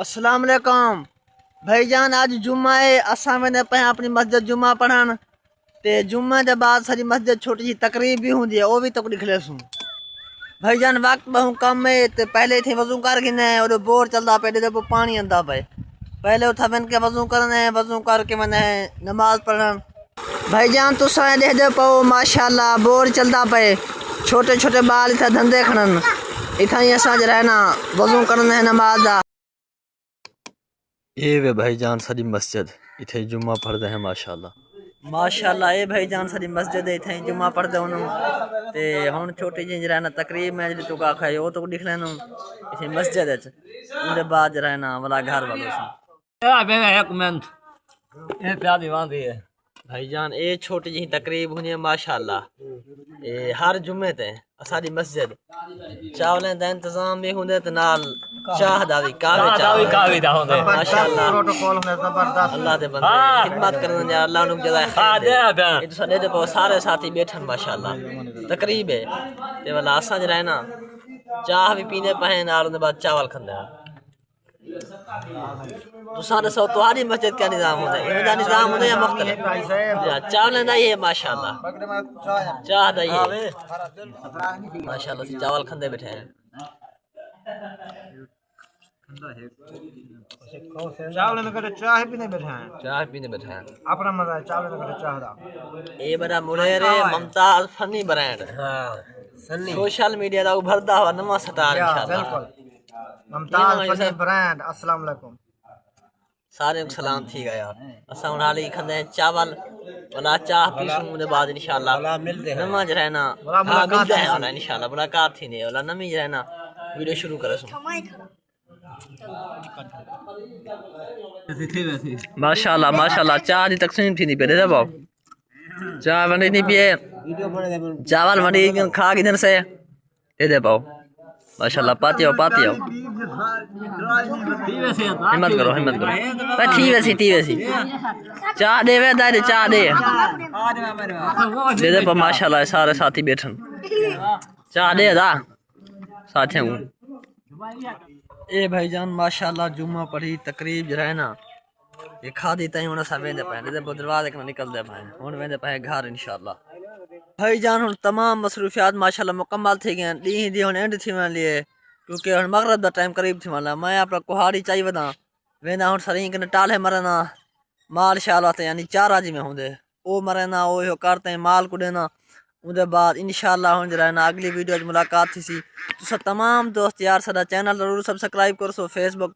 السلام علیکم۔ بھائی جان اج جمعہ ہے۔ اساں میں پہ اپنی مسجد جمعہ پڑھن۔ تے جمعہ دے بعد ساری مسجد چھوٹی جی تقریب بھی ہوندی ہے، او بھی تک نکلے سوں۔ بھائی جان، وقت بہوں کم ہے۔ تے پہلے تھے وضو کر گنے اور بور چلدا پے دے پو پانی اندا پے پہلے اٹھا بن کے وضو کرنے وضو کر کے میں نماز پڑھن۔ بھائی جان تو سائیں دے دے پو ماشاءاللہ بور چلدا پے چھوٹے چھوٹے بال اتھا دھندے کھڑن۔ اتھا ہی اساں رہنا، وضو کرنا ہے نماز دا۔ اے وے بھائی جان ساری مسجد اتھے جمعہ پڑھدے ہیں ماشاءاللہ۔ ماشاءاللہ اے بھائی جان ساری مسجد ہے اتھے جمعہ پڑھدے انہوں تے ہن چھوٹی جی رہنا تقریب میں جڑی تو کا کھائے او تو دکھ لینو اتھے مسجد ہے اون دے بعد رہنا والا گھر والو سن Ja, ben ik moment. Ik heb die wand hier. بھائی جان اے چھوٹی جی تقریب ہونی ہے ماشاءاللہ۔ اے ہر جمعے تے اساری مسجد چاولیں دا انتظام بھی ہوندے تے نال دا چاہ dat ik al weer daar ماشاءاللہ پروٹوکول ہے زبردست اللہ دے بندے۔ خدمت کرن دے اللہ نو جزائے خیر دے تو سنے دے پو سارے ساتھی بیٹھن ماشاءاللہ تقریب ہے تے والا اساں جڑا ہے نا چاہ بھی پینے پہن نال دے بعد چاول کھندے ہیں تو سارے سو تہاڈی مسجد کیا نظام ہوندا ہے ایویں دا نظام ہوندا ہے یا مختلف چاول دا یہ ماشاءاللہ چاہ چاہ دا یہ ماشاءاللہ سے چاول کھندے بیٹھے ہیں چاول میں کٹے چاہ بھی نہیں بیٹھے چاہ پینے بیٹھے ہیں اپنا مزہ ہے چاول میں کٹے چاہ دا اے بڑا مڑیرے ممتاز funny brand Sunny. Social media دا ابھردا ہوا نواں سٹار انشاءاللہ بالکل ممتاز فنی برانڈ السلام علیکم سارے کو سلام تھی گیا یار اساں ہن حالی کھندے ہیں چاول ولا چاہ پیسوں دے بعد انشاءاللہ Voilà, milde. نواں جو رہنا ملاقات ہے۔ انشاءاللہ ملاقات تھی نہیں ولا نمی جو رہنا ویڈیو شروع کرے سوں ماشاءاللہ ماشاءاللہ چاہ دی تقسیم تھی نہیں پہ دے باو چاہ ونڈی نہیں پیے چاول ونڈی کھا کدھر سے۔ دے دے پاؤ ماشاءاللہ پاتی ہو پاتی ہو ہمت کرو ہمت کرو۔ بس تھی ویسی تھی ویسی۔ چاہ دے وے دے چاہ دے۔ دے دے پا ماشاءاللہ سارے ساتھی بیٹھن۔ چاہ دے دا۔ ساتھیوں کو اے بھائی جان، ماشاءاللہ جمعہ پڑھی تقریب جو ہے نا، یہ کھا دیتا ہی ہونا سب ویندے پہنے دے دروازے کنا نکل دے پہنے ہون ویندے پہنے گھر انشاءاللہ۔ بھائی جان، ہن تمام مصروفیات ماشاءاللہ مکمل تھی گئے ڈی دی، ہن اینڈ تھی ون لیے۔ کیونکہ ہن مغرب دا ٹائم قریب تھی والا میں اپنا کوہاڑی چاہی ودا۔ وینا ہن سرین کنے ٹالے مرنا۔ مال شال واسطے یعنی چار آجی میں ہوندے او مرنا، او ہو کرتے ہیں، مال کو دینا اون بعد انشاءاللہ ہن جڑا ہے نا اگلی ویڈیو وچ ملاقات تھی سی۔ تو تمام دوست یار سا چینل ضرور سبسکرائب کرو سو فیس بک